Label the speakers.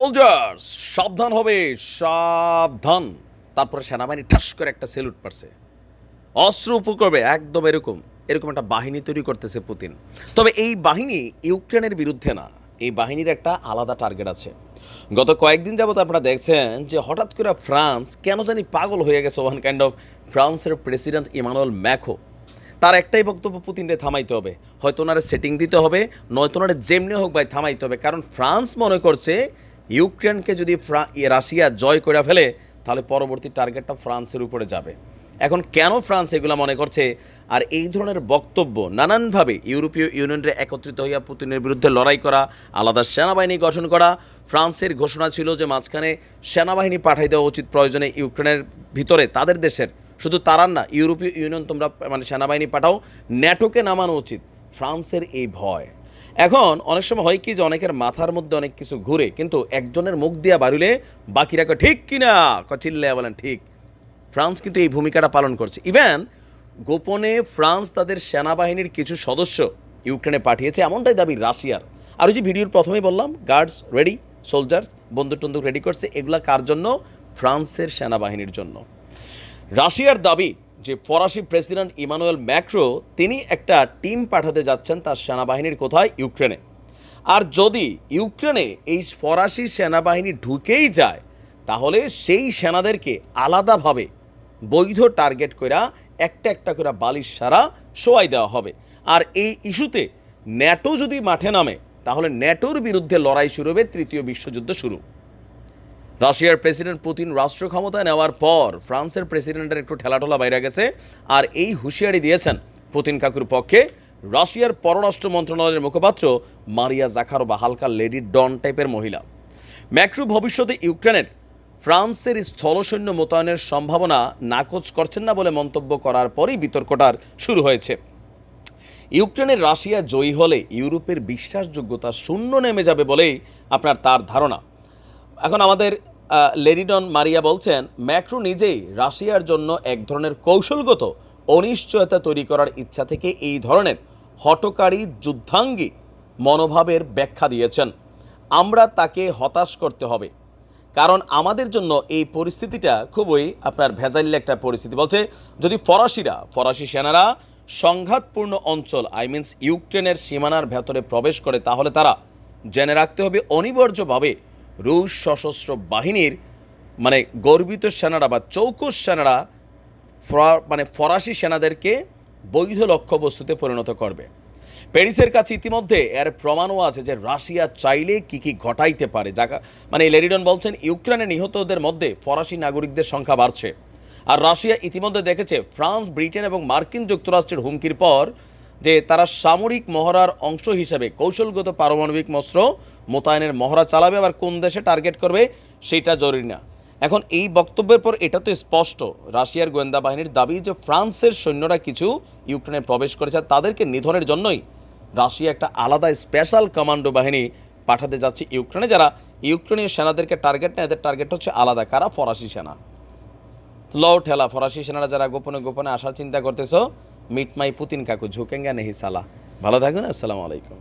Speaker 1: Soldiers সাবধান হবে, সাবধান। তারপরে সেনাবাহিনী ঠাস করে একটা সেলুট পারছে। অস্ত্র উপর করবে, একদম এরকম। এরকম একটা বাহিনী তৈরি করতেছে পুতিন। তবে এই বাহিনী ইউক্রেনের বিরুদ্ধে না, এই বাহিনীর একটা আলাদা টার্গেট আছে। গত কয়েকদিন যাবত আপনারা দেখছেন যে হঠাৎ করে ফ্রান্স কেন জানি পাগল হয়ে গেছে ওয়ান কাইন্ড অফ ফ্রান্সের প্রেসিডেন্ট ইমানুয়েল ম্যাখো তার একটাই বক্তব্য পুতিনরে থামাইতে হবে। হয়তো ওনারে সেটিং দিতে হবে, নয়তো ওনারে যেমনি হোক ভাই থামাইতে হবে। কারণ ফ্রান্স মনে করছে ইউক্রেনকে যদি রাশিয়া জয় করে ফেলে, তাহলে পরবর্তী টার্গেটটা ফ্রান্সের উপরে যাবে। এখন কেন ফ্রান্স এগুলো মনে করছে? আর এই ধরনের বক্তব্য নানানভাবে ইউরোপীয় ইউনিয়নের একত্রিত হইয়া পুতিনের বিরুদ্ধে লড়াই করা, আলাদা সেনাবাহিনী গঠন করা, ফ্রান্সের ঘোষণা ছিল যে মাঝখানে সেনাবাহিনী পাঠাই দেওয়া উচিত প্রয়োজনে ইউক্রেনের ভিতরে তাদের দেশের। শুধু তারার না, ইউরোপীয় ইউনিয়ন তোমরা মানে সেনাবাহিনী পাঠাও, ন্যাটোকে নামানো উচিত। ফ্রান্সের এই ভয়। এখন অনেক সময় হয় কি যে অনেকের মাথার মধ্যে অনেক কিছু ঘুরে, কিন্তু একজনের মুখ দিয়া বাড়িলে বাকিরা ঠিক কিনা চিল্লে বলেন, ঠিক। ফ্রান্স কিন্তু এই ভূমিকাটা পালন করছে। ইভেন গোপনে ফ্রান্স তাদের সেনাবাহিনীর কিছু সদস্য ইউক্রেনে পাঠিয়েছে, এমনটাই দাবি রাশিয়ার। আর ওই যে ভিডিওর প্রথমেই বললাম, গার্ডস রেডি, সোলজার্স, বন্দুক টন্দুক রেডি করছে, এগুলা কার জন্য? ফ্রান্সের সেনাবাহিনীর জন্য। রাশিয়ার দাবি যে ফরাসি প্রেসিডেন্ট ইমানুয়েল ম্যাক্রো, তিনি একটা টিম পাঠাতে যাচ্ছেন তার সেনাবাহিনীর কোথায়? ইউক্রেনে। আর যদি ইউক্রেনে এই ফরাসি সেনাবাহিনী ঢুকেই যায়, তাহলে সেই সেনাদেরকে আলাদাভাবে বৈধ টার্গেট কইরা একটা একটা করে বালিশ সারা শোয়াই দেওয়া হবে। আর এই ইস্যুতে ন্যাটো যদি মাঠে নামে, তাহলে ন্যাটোর বিরুদ্ধে লড়াই শুরু হবে, তৃতীয় বিশ্বযুদ্ধ শুরু। রাশিয়ার প্রেসিডেন্ট পুতিন রাষ্ট্র ক্ষমতায় নেওয়ার পর ফ্রান্সের প্রেসিডেন্টের একটু ঠেলাঠোলা বাইরে গেছে, আর এই হুঁশিয়ারি দিয়েছেন পুতিন কাকুর পক্ষে। রাশিয়ার পররাষ্ট্র মন্ত্রণালয়ের মুখপাত্র মারিয়া জাখার বা হালকা লেডি ডন টাইপের মহিলা। ম্যাক্রো ভবিষ্যতে ইউক্রেনের ফ্রান্সের স্থলসৈন্য মোতায়েনের সম্ভাবনা নাকচ করছেন না বলে মন্তব্য করার পরই বিতর্কটার শুরু হয়েছে। ইউক্রেনের রাশিয়া জয়ী হলে ইউরোপের বিশ্বাসযোগ্যতা শূন্য নেমে যাবে বলেই আপনার তার ধারণা। এখন আমাদের লেরিডন মারিয়া বলছেন, ম্যাক্রো নিজেই রাশিয়ার জন্য এক ধরনের কৌশলগত অনিশ্চয়তা তৈরি করার ইচ্ছা থেকে এই ধরনের হটকারী যুদ্ধাঙ্গী মনোভাবের ব্যাখ্যা দিয়েছেন। আমরা তাকে হতাশ করতে হবে, কারণ আমাদের জন্য এই পরিস্থিতিটা খুবই আপনার ভেজাইল একটা পরিস্থিতি। বলছে, যদি ফরাসিরা, ফরাসি সেনারা সংঘাতপূর্ণ অঞ্চল আই মিনস ইউক্রেনের সীমানার ভেতরে প্রবেশ করে, তাহলে তারা জেনে রাখতে হবে অনিবার্যভাবে রুশ সশস্ত্র বাহিনীর মানে গর্বিত সেনারা বা চৌকস সেনারা মানে ফরাসি সেনাদেরকে বৈধ লক্ষ্যবস্তুতে পরিণত করবে। প্যারিসের কাছে ইতিমধ্যে এর প্রমাণও আছে যে রাশিয়া চাইলে কি কি ঘটাইতে পারে। যা মানে লেরিডন বলছেন, ইউক্রেনে নিহতদের মধ্যে ফরাসি নাগরিকদের সংখ্যা বাড়ছে। আর রাশিয়া ইতিমধ্যে দেখেছে, ফ্রান্স, ব্রিটেন এবং মার্কিন যুক্তরাষ্ট্রের হুমকির পর যে তারা সামরিক মহড়ার অংশ হিসেবে কৌশলগত পারমাণবিক অস্ত্র মোতায়েনের মহড়া চালাবে, আবার কোন দেশে টার্গেট করবে সেটা জরুরি না। এখন এই বক্তব্যের পর এটা তো স্পষ্ট, রাশিয়ার গোয়েন্দা বাহিনীর দাবি যে ফ্রান্সের সৈন্যরা কিছু ইউক্রেনে প্রবেশ করেছে তাদেরকে নিধনের জন্যই রাশিয়া একটা আলাদা স্পেশাল কমান্ডো বাহিনী পাঠাতে যাচ্ছে ইউক্রেনে, যারা ইউক্রেনীয় সেনাদেরকে টার্গেট নেয়, এদের টার্গেট হচ্ছে আলাদা। কারা? ফরাসি সেনা। লও ঠেলা, ফরাসি সেনারা যারা গোপনে গোপনে আসার চিন্তা করতেছো মিট মাই পুতিন কাকু ঝুঁকেঙ্গা নেহি সালা। ভালো থাকুন আসসালামু আলাইকুম।